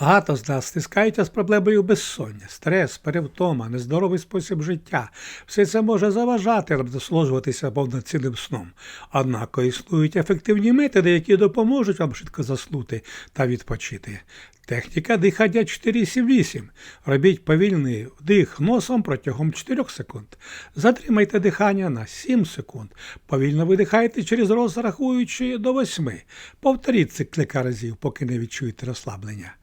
Багато з нас стискаються з проблемою безсоння, стрес, перевтома, нездоровий спосіб життя. Все це може заважати нам насолоджуватися повноцінним сном. Однак існують ефективні методи, які допоможуть вам швидко заснути та відпочити. Техніка дихання 4-7-8. Робіть повільний вдих носом протягом 4 секунд. Затримайте дихання на 7 секунд. Повільно видихайте через роз, рахуючи до 8. Повторіть це кілька разів, поки не відчуєте розслаблення.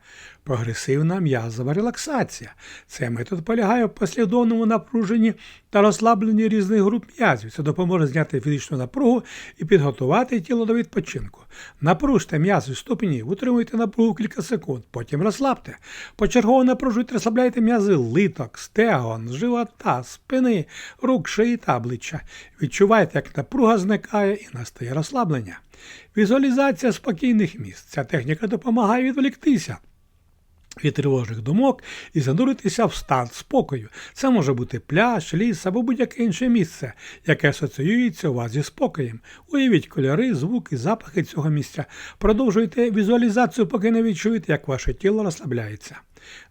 Прогресивна м'язова релаксація. Цей метод полягає в послідовному напруженні та розслабленні різних груп м'язів. Це допоможе зняти фізичну напругу і підготувати тіло до відпочинку. Напружте м'язи ступені, утримуйте напругу кілька секунд, потім розслабте. Почергово напружуйте, розслабляйте м'язи литок, стегон, живота, спини, рук, шиї та обличчя. Відчувайте, як напруга зникає і настає розслаблення. Візуалізація спокійних місць. Ця техніка допомагає відволіктися від тривожних думок і зануритися в стан спокою. Це може бути пляж, ліс або будь-яке інше місце, яке асоціюється у вас зі спокоєм. Уявіть кольори, звуки, запахи цього місця. Продовжуйте візуалізацію, поки не відчуєте, як ваше тіло розслабляється.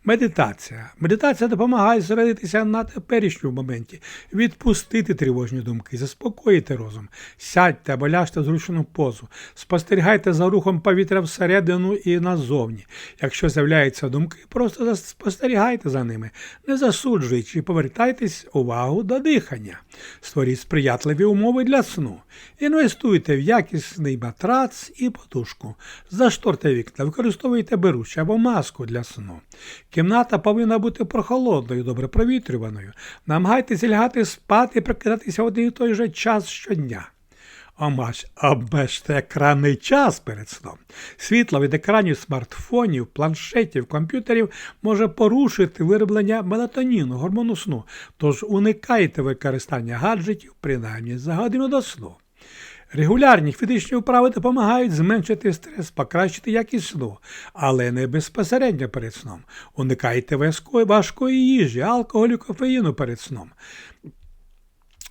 Медитація. Медитація допомагає зосередитися на теперішньому моменті, відпустити тривожні думки, заспокоїти розум. Сядьте або ляжте в зручну позу, спостерігайте за рухом повітря всередину і назовні. Якщо з'являються думки, просто спостерігайте за ними, не засуджуючи, повертайтесь увагу до дихання. Створіть сприятливі умови для сну. Інвестуйте в якісний матрац і подушку. Зашторте вікна, використовуйте беручі або маску для сну. Кімната повинна бути прохолодною, добре провітрюваною. Намагайтеся лягати спати і прокидатися один і той же час щодня. Обмежте екранний час перед сном. Світло від екранів смартфонів, планшетів, комп'ютерів може порушити вироблення мелатоніну, гормону сну, тож уникайте використання гаджетів принаймні за годину до сну. Регулярні фізичні вправи допомагають зменшити стрес, покращити якість сну, але не безпосередньо перед сном. Уникайте важкої, їжі, алкоголю, кофеїну перед сном.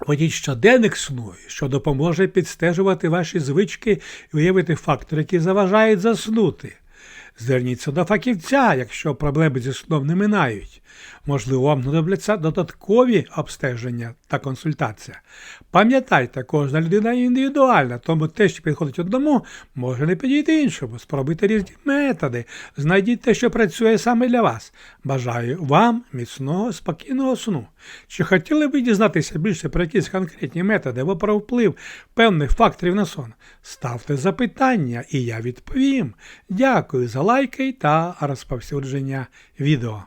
Водіть щоденник сну, що допоможе підстежувати ваші звички і виявити фактори, які заважають заснути. Зверніться до фахівця, якщо проблеми зі сном не минають. Можливо, вам знадобляться додаткові обстеження та консультація. Пам'ятайте, кожна людина індивідуальна, тому те, що підходить одному, може не підійти іншому. Спробуйте різні методи, знайдіть те, що працює саме для вас. Бажаю вам міцного, спокійного сну. Чи хотіли б дізнатися більше про якісь конкретні методи або про вплив певних факторів на сон? Ставте запитання, і я відповім. Дякую за лайки та розповсюдження відео.